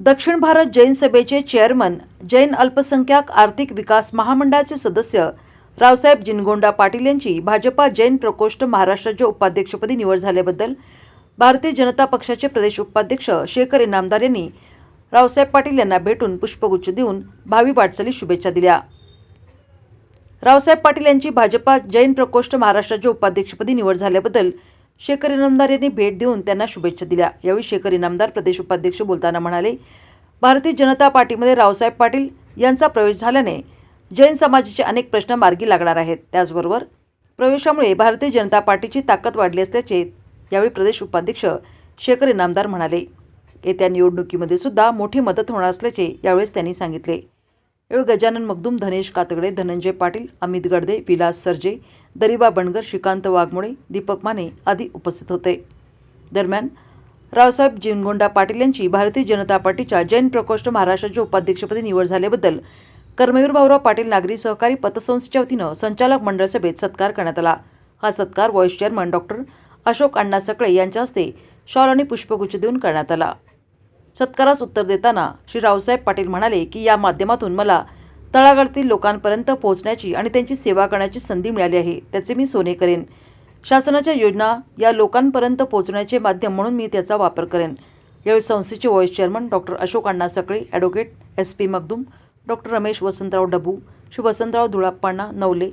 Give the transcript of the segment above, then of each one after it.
दक्षिण भारत जैन सभेचे चेअरमन जैन अल्पसंख्याक आर्थिक विकास महामंडळाचे सदस्य रावसाहेब जिनगोंडा पाटील यांची भाजपा जैन प्रकोष्ठ महाराष्ट्राच्या उपाध्यक्षपदी निवड झाल्याबद्दल भारतीय जनता पक्षाचे प्रदेश उपाध्यक्ष शेखर इनामदार यांनी रावसाहेब पाटील यांना भेटून पुष्पगुच्छ देऊन भावी वाटचाली शुभेच्छा दिल्या. रावसाहेब पाटील यांची भाजपा जैन प्रकोष्ठ महाराष्ट्राच्या उपाध्यक्षपदी निवड झाल्याबद्दल शेखर इनामदार यांनी भेट देऊन त्यांना शुभेच्छा दिल्या. यावेळी शेखर इनामदार प्रदेश उपाध्यक्ष बोलताना म्हणाले भारतीय जनता पार्टीमध्ये रावसाहेब पाटील यांचा प्रवेश झाल्याने जैन समाजाचे अनेक प्रश्न मार्गी लागणार आहेत. त्याचबरोबर प्रवेशामुळे भारतीय जनता पार्टीची ताकद वाढली असल्याचे यावेळी प्रदेश उपाध्यक्ष शेखर इनामदार म्हणाले. येत्या निवडणुकीमध्ये सुद्धा मोठी मदत होणार असल्याचे यावेळेस त्यांनी सांगितले. यावेळी गजानन मगदूम धनेश कातगडे धनंजय पाटील अमित गडदे विलास सरजे दरिबा बनगर श्रीकांत वाघमोडे दीपक माने आदी उपस्थित होते. दरम्यान रावसाहेब जिनगोंडा पाटील यांची भारतीय जनता पार्टीच्या जैन प्रकोष्ठ महाराष्ट्राच्या उपाध्यक्षपदी निवड झाल्याबद्दल कर्मवीर भाऊराव पाटील नागरी सहकारी पतसंस्थेच्या वतीनं संचालक मंडळ सभेत सत्कार करण्यात आला. हा सत्कार vice chairman doctor Ashok Anna Sakale यांच्या हस्ते शॉल आणि पुष्पगुच्छ देऊन करण्यात आला. सत्कारास उत्तर देताना श्री रावसाहेब पाटील म्हणाले की या माध्यमातून मला तळागाळातील लोकांपर्यंत पोहोचण्याची आणि त्यांची सेवा करण्याची संधी मिळाली आहे. त्याचे मी सोने करेन. शासनाच्या योजना या लोकांपर्यंत पोहोचण्याचे माध्यम म्हणून मी त्याचा वापर करेन. यावेळी संस्थेचे vice chairman doctor Ashok Anna Sakale advocate S P Magdum doctor Ramesh Vasantrao Dabu Shri Vasantrao धुळाप्पांना Navale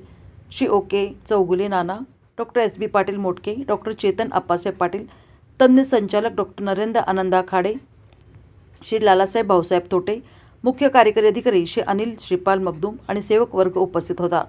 Shri OK Chougule Nana doctor S B Patil Motke doctor Chetan Appasaheb Patil तज्ज्ञ संचालक डॉक्टर नरेंद्र आनंदा खाडे श्री लालासाहेब भाऊसाहेब तोटे मुख्य कार्यकारी अधिकारी श्री अनिल श्रीपाल मगदूम आणि सेवक वर्ग उपस्थित होता.